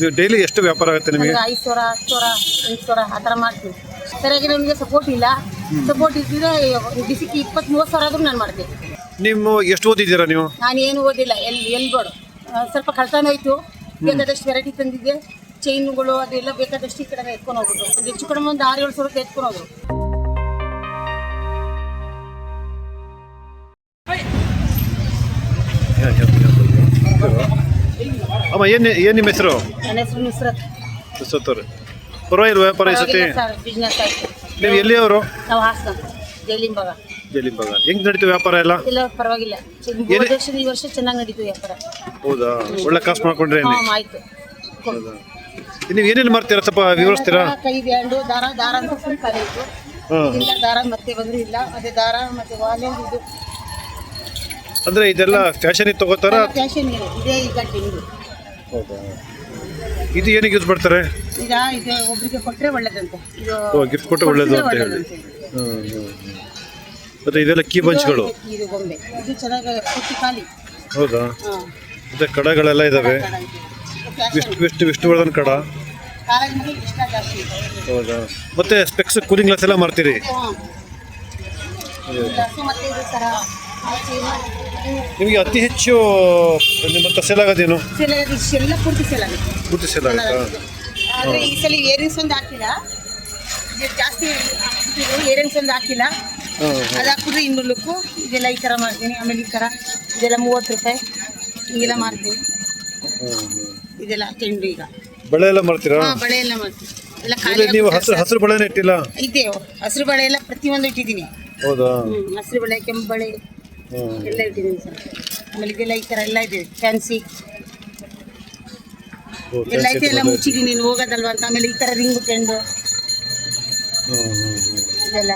ನೀವು ಡೈಲಿ ಎಷ್ಟು ವ್ಯಾಪಾರ ಆಗುತ್ತೆ ನಿಮಗೆ? ಅಂದ್ರೆ ಐದು ಸಾವಿರ ಹತ್ತು ಸಾವಿರ ಎಂಟು ಸಾವಿರ ಆ ಥರ ಮಾಡ್ತೀವಿ. ಸರಿಯಾಗಿ ನಮಗೆ ಸಪೋರ್ಟ್ ಇಲ್ಲ. ಸಪೋರ್ಟ್ ಇದ್ದಿದ್ರೆ ಬಿಸಿಗೆ ಇಪ್ಪತ್ತು ಮೂವತ್ತು ಸಾವಿರ ಆದ್ರೂ ನಾನು ಮಾಡ್ತೀನಿ. ನೀವು ಎಷ್ಟು ಓದಿದ್ದೀರಾ ನೀವು? ನಾನು ಏನು ಓದಿಲ್ಲ ಎಲ್ಲಿ ಎಲ್ಗೋಡು ಸ್ವಲ್ಪ ಕಳ್ತಾನ ಹೋಯ್ತು ಬೇಕಾದಷ್ಟು ವೆರೈಟಿ ತಂದಿದ್ದೆ. ಚೈನ್ಗಳು ಅದೆಲ್ಲ ಬೇಕಾದಷ್ಟು ಈ ಕಡೆ ಎತ್ಕೊಂಡು ಹೋಗ್ಬಿಟ್ಟು ಒಂದು ಹೆಚ್ಚು ಕಡಿಮೆ ಒಂದು ಆರು ಏಳು ಸಾವಿರಕ್ಕೆ ಎತ್ಕೊಂಡು ಹೋದ್ರು. ಅಮ್ಮ ಏನು ಏನು ನಿಮ್ಮ ಹೆಸರು? ನನ್ನ ಹೆಸರು ನುಸ್ರತ್. ಸುತ್ತವ್ರು ಪರವಾಗಿಲ್ಲ ವ್ಯಾಪಾರ ಈ ಸತಿ ಸರ್ ಬಿಸ್ನೆಸ್ ಆಯ್ತು. ನೀವು ಎಲ್ಲಿಯವರು? ನಾವು ಹಾಸನ ಜೈಲಿಂಬಾಗ. ಜಲ್ಲಿಂಬಾಗ ಹೆಂಗ್ ನಡೀತು ವ್ಯಾಪಾರ ಎಲ್ಲ? ಇಲ್ಲ ಪರವಾಗಿಲ್ಲ. ಚೆನ್ನ- ಏನೇ- ವರ್ಷದ ಈ ವರ್ಷ ಚೆನ್ನಾಗಿ ನಡೀತು ವ್ಯಾಪಾರ. ಹೌದಾ? ಒಳ್ಳೆ ಕಾಸು ಮಾಡ್ಕೊಂಡ್ರೆ ಆಯ್ತು. ಆಯ್ತು ನೀವು ಏನೇನು ಮಾಡ್ತೀರಾ ಸ್ವಲ್ಪ ವಿವರಿಸ್ತೀರಾ? ಕೈ ಬ್ಯಾಂಡು ದಾರ ದಾರ ಅಂತ ಫುಲ್ ಖಾಲಿ ಇತ್ತು. ಹಾಂ. ಇಲ್ಲ ದಾರ ಮತ್ತೆ ಬಂದ್ರು ಇಲ್ಲ. ಮತ್ತೆ ದಾರ ಮತ್ತೆ ವಾಲೆ ಇದು. ಅಂದ್ರೆ ಇದೆಲ್ಲ ಫ್ಯಾಷನ್ ತಗೋತಾರ? ಫ್ಯಾಷನ್ ಇದೇ. ಈಗ ಇದು ಏನಕ್ಕೆ ಯೂಸ್ ಮಾಡ್ತಾರೆ? ಈಗ ಇದು ಒಬ್ರಿಗೆ ಕೊಟ್ಟರೆ ಒಳ್ಳೇದಂತೆ. ಇದು ಓ ಗಿಫ್ಟ್ ಕೊಟ್ಟರೆ ಒಳ್ಳೇದು ಅಂತ ಹೇಳಿ. ಮತ್ತೆ ಇದೆಲ್ಲ ಕೀ ಬಂಚ್ಗಳು? ಇದು ಗೊಂಬೆ. ಇದು ಚೆನ್ನಾಗಿ ಕೊಟ್ಟು ಖಾಲಿ. ಹೌದಾ? ಹಾಂ. ಮತ್ತೆ ಕಡಗಳೆಲ್ಲ ಇದಾವೆ. ವಿಷ್ಣು ವಿಷ್ಣು ವಿಷ್ಣುವರ್ಧನ್ ಕಡ? ಕಾಲೇಜಿಗೆ ಇಷ್ಟ ಜಾಸ್ತಿ ಹೌದಾ? ಮತ್ತೆ ಸ್ಪೆಕ್ಸ್ ಕೂಲಿಂಗ್ ಗ್ಲಾಸ್ ಎಲ್ಲ ಮಾಡ್ತೀರಿ ಹ್ಞೂ ಮತ್ತೆ ಇದು ಸರ ನಿಮಗೆ ಅತಿ ಹೆಚ್ಚು ನಿಮ್ಮ ಸೇಲ್ ಆಗೋದೇನು ಎಲ್ಲ ಪೂರ್ತಿ ಸೆಲ್ ಆಗುತ್ತೆ ಪೂರ್ತಿ ಸೇಲ್ ಆಗುತ್ತಾ ಆದ್ರೆ ಈ ಸಲ ಏರಿಂಗ್ಸ್ ಒಂದು ಹಾಕಿಲ್ಲ. ಇದು ಜಾಸ್ತಿ ಏರಿಂಗ್ಸ್ ಒಂದು ಹಾಕಿಲ್ಲ. ಅದು ಹಾಕಿದ್ರೆ ಇನ್ನೂರು ಲುಕ್ಕು ಇದೆಲ್ಲ ಈ ಥರ ಮಾಡ್ತೀನಿ. ಆಮೇಲೆ ಈ ಥರ ಇದೆಲ್ಲ ಮೂವತ್ತು ರೂಪಾಯಿ ಹಿಂಗೆಲ್ಲ ಮಾಡ್ತೀನಿ. ಇದೆಲ್ಲ ಚೆಂಡು ಈಗ. ಬಳೆ ಎಲ್ಲ ಮಾಡ್ತೀರಾ? ಹಾ ಬಳೆ ಎಲ್ಲ ಮಾಡ್ತೀವಿ ಎಲ್ಲ ನೀವು ಹಸಿರು ಹಸಿರು ಬಳೆನೇ ಇಟ್ಟಿಲ್ಲ? ಇದೆ ಹಸಿರು ಬಳೆ ಎಲ್ಲ ಪ್ರತಿಯೊಂದು ಇಟ್ಟಿದ್ದೀನಿ. ಹೌದಾ? ಹ್ಮ್, ಹಸಿರು ಬಳೆ ಕೆಂಪು ಬಳೆ. ಎಲ್ಲ ಇಟ್ಟಿದ್ದೀನಿ ಸರ್ ಆಮೇಲೆ ಇದೆಲ್ಲ ಈ ಥರ ಎಲ್ಲ ಇದೆ ಫ್ಯಾನ್ಸಿ ಎಲ್ಲ ಐತೆ ಎಲ್ಲ. ಮುಚ್ಚಿದ್ದೀನಿ ನೀನು ಹೋಗೋದಲ್ವಾ ಅಂತ ಆಮೇಲೆ ಈ ಥರ ರಿಂಗ್ ಚೆಂಡು ಹ್ಮ್. ಇದೆಲ್ಲ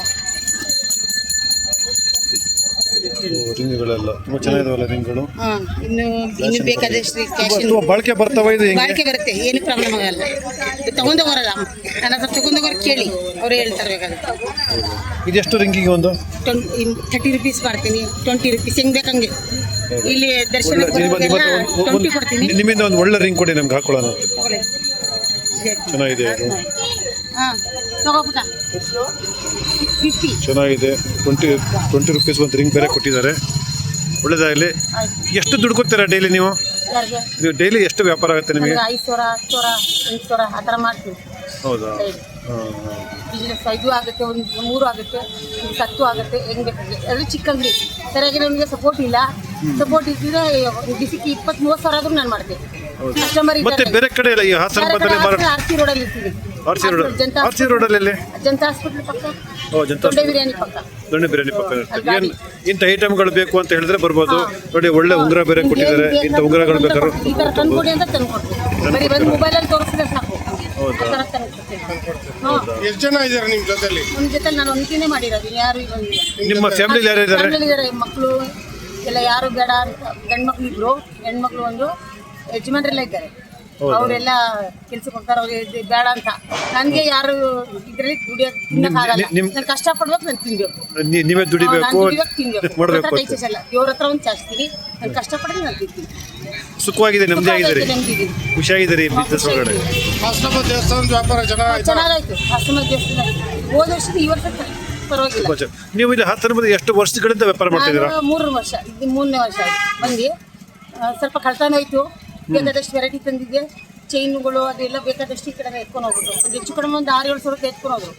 ಓ, ರಿಂಗ್ಗಳೆಲ್ಲ. ತುಂಬ ಚೆನ್ನಾಗಿದಾವಲ್ಲ ರಿಂಗ್ಗಳು. ಹಾ ಇನ್ನು ಇನ್ನು ಬೇಕಾದಷ್ಟು ಫ್ಯಾಷನ್ ತುಂಬ ಬಾಳಿಕೆ ಬರ್ತಾವ ಇದು ಹೆಂಗೆ? ಬಾಳಿಕೆ ಬರುತ್ತೆ ಏನು ಪ್ರಾಬ್ಲಮ್ ಆಗಲ್ಲ. ತಗೊಂಡೋಗರಲ್ಲ ನನ್ನ ಹತ್ರ ತಗೊಂಡೋಗೋರು ಕೇಳಿ ಅವ್ರು ಹೇಳ್ತಾರೆ ಬೇಕಾದ್ರೆ ಇದೆಷ್ಟು ರಿಂಗಿಗೆ ಒಂದು? ಥರ್ಟಿ ರುಪೀಸ್ ಮಾಡ್ತೀನಿ ಟ್ವೆಂಟಿ ರುಪೀಸ್ ಹೆಂಗ್ ಬೇಕಂಗೆ ಇಲ್ಲಿ ದರ್ಶನ ಒಳ್ಳೆ ನಿಮ್ಮ- ನಿಮ್ಮ ಹತ್ರ ಒಂದು- ಟ್ವೆಂಟಿ ಒಂದು- ಕೊಡ್ತೀನಿ. ನಿಮ್ಮಿಂದ ಒಂದು ಒಳ್ಳೆ ರಿಂಗ್ ಕೊಡಿ ನಮ್ಗೆ ಹಾಕೊಳ್ಳೋಣ. ತಗೊಳ್ಳಿ. ಚೆನ್ನಾಗಿದೆ ಇದು ಹಾ ತಗೋಬಿಟ್ಟ ಫಿಫ್ಟಿ ಚೆನ್ನಾಗಿದೆ. ಟ್ವೆಂಟಿ ಟ್ವೆಂಟಿ ರುಪೀಸ್ ಒಂದು ರಿಂಗ್ ಬೇರೆ ಕೊಟ್ಟಿದ್ದಾರೆ. ಒಳ್ಳೇದಾಗಲಿ. ಎಷ್ಟು ದುಡ್ಡು ಕೊಡ್ತೀರಾ ಡೈಲಿ ನೀವು? ನೀವು ಡೈಲಿ ಎಷ್ಟು ವ್ಯಾಪಾರ ಆಗುತ್ತೆ ನಿಮಗೆ? ಅಂದ್ರೆ ಐದು ಸಾವಿರ ಹತ್ತು ಸಾವಿರ ಎಂಟು ಸಾವಿರ ಆ ಥರ ಮಾಡ್ತೀವಿ. ಹೌದಾ? ಬಿಸ್ನೆಸ್ ಐದು ಆಗುತ್ತೆ ಒಂದು ಮೂರು ಆಗುತ್ತೆ ಒಂದು ಸತ್ತು ಆಗುತ್ತೆ ಹೆಂಗ್ ಬೇಕಾಗಿ ಅದು ಚಿಕ್ಕ ಅಂಗಡಿ ಸರಿಯಾಗಿ ನಮಗೆ ಸಪೋರ್ಟ್ ಇಲ್ಲ. ಸಪೋರ್ಟ್ ಇದ್ದಿದ್ರೆ ಬಿಸಿಕ್ಕಿ ಇಪ್ಪತ್ತು ಮೂವತ್ತು ಸಾವಿರ ಆದ್ರೂ ನಾನು ಮಾಡ್ತೀನಿ. ಕಸ್ಟಮರ್ ಮತ್ತೆ ಬೇರೆ ಕಡೆ ಇಲ್ಲ ಈ ಹಾಸನ ಬದಲೇ ಮಾರಾಟ ಆರ್ ಸಿ ರೋಡಲ್ಲಿ ಇರ್ತೀವಿ. R C road Janata R C ರೋಡಲ್ಲಿ ಎಲ್ಲಿ? ಜನತಾ ಹಾಸ್ಪಿಟಲ್ ಪಕ್ಕ? ಓ ಜನತಾ ದೊಡ್ಡ ಬಿರಿಯಾನಿ ಪಕ್ಕ. ದೊಡ್ಡ ಬಿರಿಯಾನಿ ಪಕ್ಕ ಇರುತ್ತೆ. ಏನು ಇಂಥ ಐಟಮ್ಗಳು ಬೇಕು ಅಂತ ಹೇಳಿದ್ರೆ ಬರ್ಬೋದು. ನೋಡಿ ಒಳ್ಳೆ ಉಂಗುರ ಬೇರೆ ಕೊಟ್ಟಿದ್ದಾರೆ. ಇಂಥ ಉಂಗ್ರಗಳು ಬೇಕಾದ್ರೆ ಈ ಥರ ತಂದ್ಕೊಡಿ ಅಂತ ತಂದ್ಕೊಡ್ತೀವಿ. ಬರೀ ಬಂದು ಮೊಬೈಲಲ್ಲಿ ತೋರಿಸಿದ್ರೆ ಸಾಕು. ಹೌದಾ? ಎಷ್ಟು ಜನ ಇದ್ದಾರೆ ನಿಮ್ಮ ಜೊತೆಲಿ? ನನ್ನ ಜೊತೆ ನಾನು ಒಂದ್ಕಿನೇ ಮಾಡಿರೋದು. ಯಾರು ಬಂದಿಲ್ಲ ನಿಮ್ಮ ಫ್ಯಾಮಿಲಿ ಯಾರು ಇದ್ದಾರೆ? ಫ್ಯಾಮಿಲಿದ್ದಾರೆ ಮಕ್ಕಳು ಎಲ್ಲ ಯಾರು ಬೇಡ ಅಂತ ಗಂಡು ಮಕ್ಳು ಇಬ್ರು. ಹೆಣ್ಮಕ್ಳು ಒಂದು ಯಜಮಾನ್ರೆಲ್ಲ ಇದ್ದಾರೆ. ಅವರೆಲ್ಲ ಕೆಲ್ಸಕ್ಕೆ ಹೋಗ್ತಾರೆ ಅವ್ರಿಗೆ ಬೇಡ ಅಂತ. ನನಗೆ ಯಾರು ಇದರಲ್ಲಿ ದುಡಿಯೋಕೆ ತಿನ್ನಕ್ಕಾಗಲ್ಲ ನಾನು ಕಷ್ಟಪಡ್ಬೇಕು ನಾನು ತಿನ್ಬೇಕು ನೀವೇ ನಾನು ದುಡಿಬೇಕು ತಿನ್ಬೇಕು ಹತ್ರ ಕೈ ದೇವ್ರ ಹತ್ರ ಒಂದು ಚಾಚ್ತೀನಿ. ನಾನು ಕಷ್ಟಪಡಿದ್ರೆ ನಾನು ತಿಂತೀನಿ. ಸುಖವಾಗಿದೆ ನೆಮ್ಮದಿ ಆಗಿದ್ದೀರಿ ಖುಷಿಯಾಗಿದ್ದೀರಿ ಬಿಸ್ನೆಸ್ ಒಳಗಡೆ? ಹಾಸನಪ್ಪ ದೇವಸ್ಥಾನದ ವ್ಯಾಪಾರ ಚೆನ್ನಾಗಿ ಚೆನ್ನಾಗಾಯ್ತು. ಹಸುಮ ದೇವಸ್ಥಾನ. ಹೋದ ವರ್ಷದ ಈ ವರ್ಷ ಪರವಾಗಿಲ್ಲ. ನೀವು ಇಲ್ಲಿ ಹತ್ತಿರ ಬಂದು ಎಷ್ಟು ವರ್ಷಗಳಿಂದ ವ್ಯಾಪಾರ ಮಾಡ್ತಿದ್ದೀರಾ ಮೂರು ವರ್ಷ ಇದು ಮೂರನೇ ವರ್ಷ ಬಂದಿ ಬಂದು ಸ್ವಲ್ಪ ಕಳ್ತಾನೆ ಹೋಯ್ತು. ಬೇಕಾದಷ್ಟು ವೆರೈಟಿ ತಂದಿದ್ದೆ. ಚೈನ್ಗಳು ಅದೆಲ್ಲ ಬೇಕಾದಷ್ಟು ಈ ಕಡೆ ಎತ್ಕೊಂಡು ಹೋಗ್ಬಿಟ್ಟು ಒಂದು ಹೆಚ್ಚು ಕಡಿಮೆ ಒಂದು ಆರು ಏಳು ಸಾವಿರಕ್ಕೆ ಎತ್ಕೊಂಡು ಹೋದ್ರು.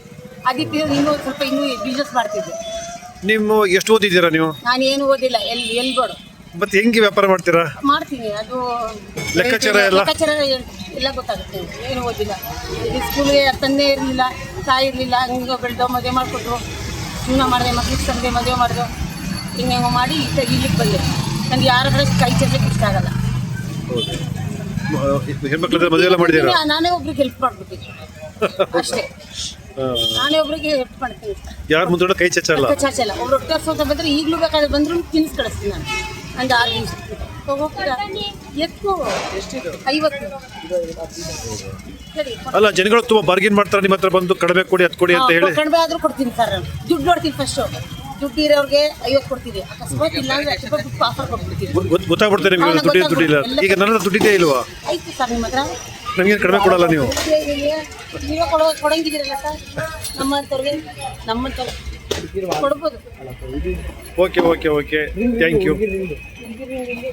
ಅದಕ್ಕೆ ಇನ್ನೂ ಸ್ವಲ್ಪ ಇನ್ನೂ ಬಿಸ್ನೆಸ್ ಮಾಡ್ತಿದ್ದೆ. ನಿಮ್ಮ ಎಷ್ಟು ಓದಿದ್ದೀರಾ ನೀವು? ನಾನು ಏನು ಓದಿಲ್ಲ ಎಲ್ಲಿ ಎಲ್ಗೋಡು. ಮತ್ತೆ ಹೆಂಗೆ ವ್ಯಾಪಾರ ಮಾಡ್ತೀರಾ? ಮಾಡ್ತೀನಿ ಅದು ಲೆಕ್ಕಾಚಾರ ಎಲ್ಲ? ಲೆಕ್ಕಾಚಾರ ಎಲ್ಲ- ಎಲ್ಲ ಗೊತ್ತಾಗುತ್ತೆ ಏನು ಓದಿಲ್ಲ. ಇದು ಸ್ಕೂಲ್ಗೆ ತಂದೆ ಇರಲಿಲ್ಲ ತಾಯಿ ಇರಲಿಲ್ಲ ಹಂಗೆ ಬೆಳೆದೋ ಮದುವೆ ಮಾಡಿಕೊಟ್ರು. ಜೀವನ ಮಾಡಿದೆ ಮಕ್ಳಿಗೆ ತಂದೆ ಮದುವೆ ಮಾಡಿದೆ. ಹಿಂಗೆ ಹಿಂಗೆ ಮಾಡಿ ಇಲ್ಲಿಗೆ ಬಂದೆ. ನನಗೆ ಯಾರಾದ್ರೂ ಕೈ ಚೆಲ್ಲಕ್ಕೆ ಇಷ್ಟ ಆಗಲ್ಲ. ಹೆಣ್ಮಕ್ಳ ಮದುವೆ ಎಲ್ಲ ಮಾಡಿದ್ದೀರಾ? ನಾನೇ ಒಬ್ರಿಗೆ ಹೆಲ್ಪ್ ಮಾಡ್ಬಿಟ್ಟಿದ್ದೆ ಅಷ್ಟೇ. ನಾನೇ ಒಬ್ರಿಗೆ ಹೆಲ್ಪ್ ಮಾಡ್ತೀನಿ. ಯಾರು ಮುಂದೆ ಕೈ ಚಚ್ಚಲ್ಲ ಚಚ್ಚಲ್ಲ. ಒಬ್ರು ಹೊಟ್ಟೆ ಹಸ್ವು ಬಂದ್ರೆ ಈಗಲೂ ಬೇಕಾದ್ರೆ ಬಂದ್ರು ತಿನ್ಸ್ ಕಳಿಸ್ತೀನಿ ನಾನು. ಒಂದು ಆರು ನಿಮಿಷ. ಎತ್ತು. ಐವತ್ತು. ಅಲ್ಲ ಜನಗಳು ತುಂಬಾ ಬಾರ್ಗಿನ್ ಮಾಡ್ತಾರೆ ನಿಮ್ಮ ಹತ್ರ ಬಂದು ಕಡಿಮೆ ಕೊಡಿ ಅದು ಕೊಡಿ ಅಂತ ಹೇಳಿ. ಕಡಿಮೆ ಆದ್ರೂ ಕೊಡ್ತೀನಿ ಸರ್ ದುಡ್ಡು ನೋಡ್ತೀನಿ ಫಸ್ಟು ದುಡ್ಡು ಇರೋರಿಗೆ ಐವತ್ತು ಕೊಡ್ತೀವಿ. ಅಕಸ್ಮಾತ್ ಇಲ್ಲ ಅಂದ್ರೆ ಆಫರ್ ಈಗ ನನ್ನ ದುಡ್ಡಿದ್ದೇ ಇಲ್ವಾ? ಆಯ್ತು ಸರ್ ನಿಮ್ಮ ಕಡಿಮೆ ಕೊಡಲ್ಲ ನೀವು? ಕೊಡೋ ಕೊಡಂಗಿದ್ದೀರಲ್ಲ sir? Okay okay okay. Thank you